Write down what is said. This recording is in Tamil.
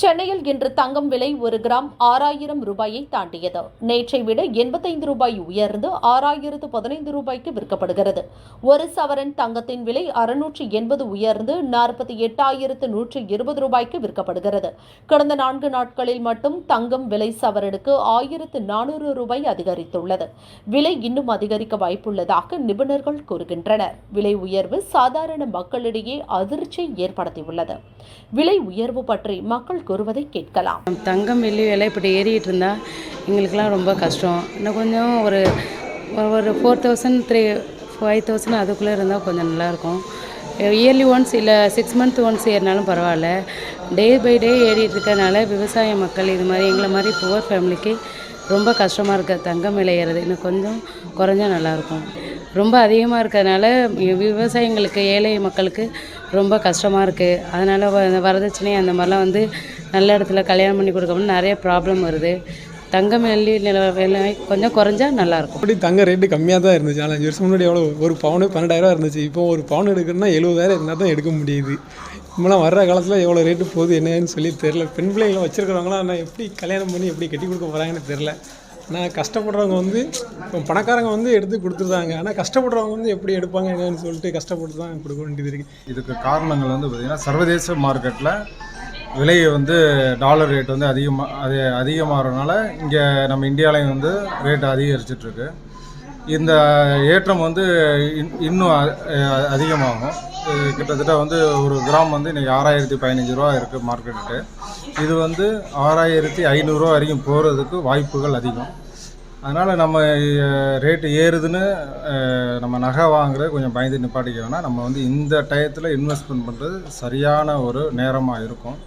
சென்னையில் இன்று தங்கம் விலை ஒரு கிராம் ஆறாயிரம் ரூபாயை தாண்டியது. நேற்றை விட எண்பத்தைந்து ரூபாய் உயர்ந்து ஆறாயிரத்து பதினைந்து ரூபாய்க்கு விற்கப்படுகிறது. ஒரு சவரன் தங்கத்தின் விலை அறுநூற்றி எண்பது உயர்ந்து நாற்பத்தி எட்டாயிரத்து நூற்றி இருபது ரூபாய்க்கு விற்கப்படுகிறது. கடந்த நான்கு நாட்களில் மட்டும் தங்கம் விலை சவரனுக்கு ஆயிரத்து நானூறு ரூபாய் அதிகரித்துள்ளது. விலை இன்னும் அதிகரிக்க வாய்ப்புள்ளதாக நிபுணர்கள் கூறுகின்றனர். விலை உயர்வு சாதாரண மக்களிடையே அதிர்ச்சியை ஏற்படுத்தியுள்ளது. விலை உயர்வு பற்றி மக்கள் கூறுவதை கேட்கலாம். தங்கம் வெள்ளி விலை இப்படி ஏறிட்டு இருந்தா எங்களுக்கெல்லாம் ரொம்ப கஷ்டம். இன்னும் கொஞ்சம் ஒரு ஒரு four thousand three five thousand அதுக்குள்ளே இருந்தால் கொஞ்சம் நல்லாயிருக்கும் இயர்லி ஒன்ஸ் இல்லை சிக்ஸ் மந்த் ஒன்ஸ் ஏறினாலும் பரவாயில்ல. டே பை டே ஏறிட்டு இருக்கனால விவசாய மக்கள் இது மாதிரி எங்களை மாதிரி புவர் ஃபேமிலிக்கு ரொம்ப கஷ்டமாக இருக்குது தங்கம் விலை ஏறுறது இன்னும் கொஞ்சம் குறைஞ்சா நல்லாயிருக்கும் ரொம்ப அதிகமாக இருக்கிறதுனால விவசாயிங்களுக்கு ஏழை மக்களுக்கு ரொம்ப கஷ்டமாக இருக்குது அதனால் வ- வரதட்சணை அந்த மாதிரிலாம் வந்து நல்ல இடத்துல கல்யாணம் பண்ணி கொடுக்கணும்னு நிறைய ப்ராப்ளம் வருது. தங்கம் வெள்ளி நில விலை கொஞ்சம் குறைஞ்சா நல்லாயிருக்கும் அப்படி தங்க ரேட்டு கம்மியாக தான் இருந்துச்சு. நாலஞ்சு வருஷம் முன்னாடி எவ்வளோ ஒரு பவுனு பன்னெண்டாயிரம் இருந்துச்சு. இப்போ ஒரு பவுன் எடுக்கணும்னா எழுபதாயிரம் இருந்தால் தான் எடுக்க முடியுது. இப்போலாம் வர்ற காலத்தில் எவ்வளோ ரேட்டு போகுது என்னன்னு சொல்லி தெரில பெண் பிள்ளைங்களை வச்சுருக்கிறவங்களாம் நான் எப்படி கல்யாணம் பண்ணி எப்படி கட்டி கொடுக்க போகிறாங்கன்னு தெரில ஆனால் கஷ்டப்படுறவங்க வந்து இப்போ பணக்காரங்க வந்து எடுத்து கொடுத்துருந்தாங்க. ஆனால் கஷ்டப்படுறவங்க வந்து எப்படி எடுப்பாங்க என்னன்னு சொல்லிட்டு கஷ்டப்பட்டு தான் கொடுக்க வேண்டியது இருக்குது இதுக்கு காரணங்கள் வந்து பார்த்திங்கன்னா சர்வதேச மார்க்கெட்டில் விலை வந்து டாலர் ரேட் வந்து அதிகமாக அது அதிகமாகறதுனால இங்கே நம்ம இந்தியாவிலையும் வந்து ரேட் அதிகரிச்சிட்ருக்கு. இந்த ஏற்றம் வந்து இன்- இன்னும் அ- அதிகமாகும். கிட்டத்தட்ட வந்து ஒரு கிராம் வந்து இன்றைக்கி ஆறாயிரத்தி பதினஞ்சு ரூபா இருக்குது மார்க்கெட்டு இது வந்து ஆறாயிரத்தி ஐநூறுரூவா வரைக்கும் போகிறதுக்கு வாய்ப்புகள் அதிகம். அதனால் நம்ம ரேட்டு ஏறுதுன்னு நம்ம நகை வாங்குறது கொஞ்சம் பயந்து நிப்பாட்டிக்க வேணால் நம்ம வந்து இந்த டயத்தில் இன்வெஸ்ட்மெண்ட் பண்ணுறது சரியான ஒரு நேரமாக இருக்கும்.